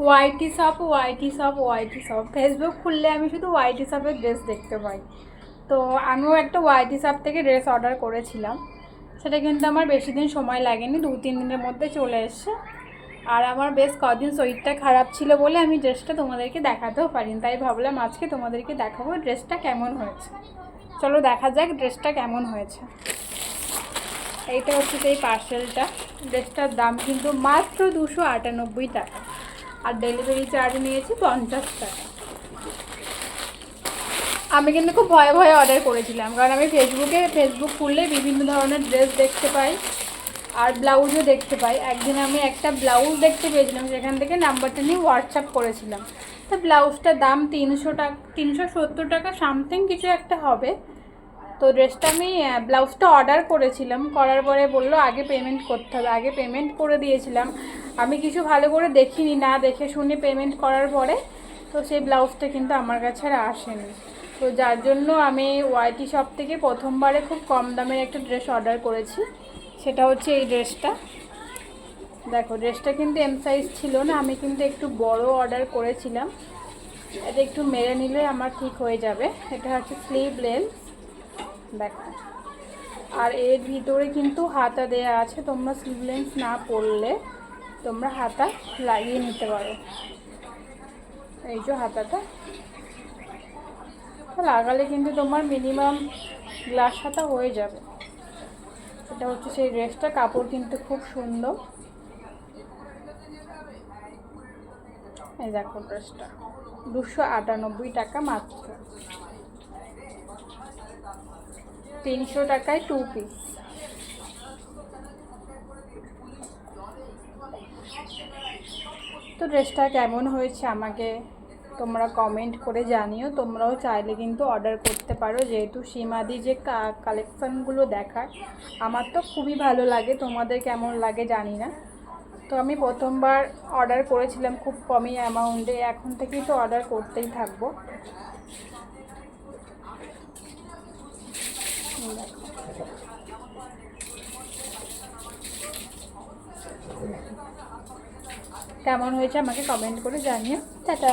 Y T shop Y T shop Y T shop Facebook খুললে আমি শুধু ওয়াইটি শপের ড্রেস দেখতে পাই। তো আমিও একটা ওয়াইটি শপ থেকে ড্রেস অর্ডার করেছিলাম। সেটা কিন্তু আমার বেশি দিন সময় লাগেনি, দু তিন দিনের মধ্যে চলে এসছে। আর আমার বেশ কদিন শরীরটা খারাপ ছিল বলে আমি ড্রেসটা তোমাদেরকে দেখাতেও পারিনি। তাই ভাবলাম আজকে তোমাদেরকে দেখাবো ড্রেসটা কেমন হয়েছে। চলো দেখা যাক ড্রেসটা কেমন হয়েছে। এইটা হচ্ছে সেই পার্সেলটা ড্রেসটার দাম কিন্তু মাত্র দুশো আটানব্বই টাকা। আর ডেলিভারি চার্জ নিয়েছি পঞ্চাশ টাকা। আমি কিন্তু খুব ভয়ে ভয়ে অর্ডার করেছিলাম, কারণ আমি ফেসবুকে, ফেসবুক খুললে বিভিন্ন ধরনের ড্রেস দেখতে পাই আর ব্লাউজও দেখতে পাই। একদিন আমি একটা ব্লাউজ দেখতে পেয়েছিলাম সেখান থেকে নাম্বারটা নিয়ে হোয়াটসঅ্যাপ করেছিলাম। তো ব্লাউজটার দাম তিনশো টাকা, তিনশো সত্তর টাকা সামথিং কিছু একটা হবে। তো ড্রেসটা আমি ব্লাউজটা অর্ডার করেছিলাম। করার পরে বলল, আগে পেমেন্ট করতে হবে। আগে পেমেন্ট করে দিয়েছিলাম। আমি কিছু ভালো করে দেখিনি, না দেখে শুনে পেমেন্ট করার পরে, তো সেই ব্লাউজটা কিন্তু আমার কাছে আর আসেনি। তো যার জন্য আমি ওয়াইটি শপ থেকে প্রথমবারে খুব কম দামের একটা ড্রেস অর্ডার করেছি। সেটা হচ্ছে এই ড্রেসটা দেখো ড্রেসটা কিন্তু এম সাইজ ছিল না, আমি কিন্তু একটু বড় অর্ডার করেছিলাম। এটা একটু মেরে নিলে আমার ঠিক হয়ে যাবে। এটা হচ্ছে স্লিভ লেন্থ দেখো। আর এর ভিতরে কিন্তু হাতা দেয়া আছে, তোমরা স্লিভ লেন্স না পরলে। তোমরা হাতা লাগিয়ে নিতে পারো। এই যে হাতাটা। লাগালে কিন্তু তোমার মিনিমাম গ্লাস হাতা হয়ে যাবে। এটা হচ্ছে সেই ড্রেসটা কাপড় কিন্তু খুব সুন্দর। এই দেখো ড্রেসটা, দুশো আটানব্বই টাকা মাত্র। তিনশো টাকায় টু পিস তো ড্রেসটা কেমন হয়েছে আমাকে তোমরা কমেন্ট করে জানিও। তোমরাও চাইলে কিন্তু অর্ডার করতে পারো। যেহেতু সীমাদি যে কালেকশানগুলো দেখায়, আমার তো খুবই ভালো লাগে। তোমাদের কেমন লাগে জানি না। তো আমি প্রথমবার অর্ডার করেছিলাম খুব কমই অ্যামাউন্টে এখন থেকেই তো অর্ডার করতেই থাকব। কেমন হয়েছে আমাকে কমেন্ট করে জানিও। টাটা।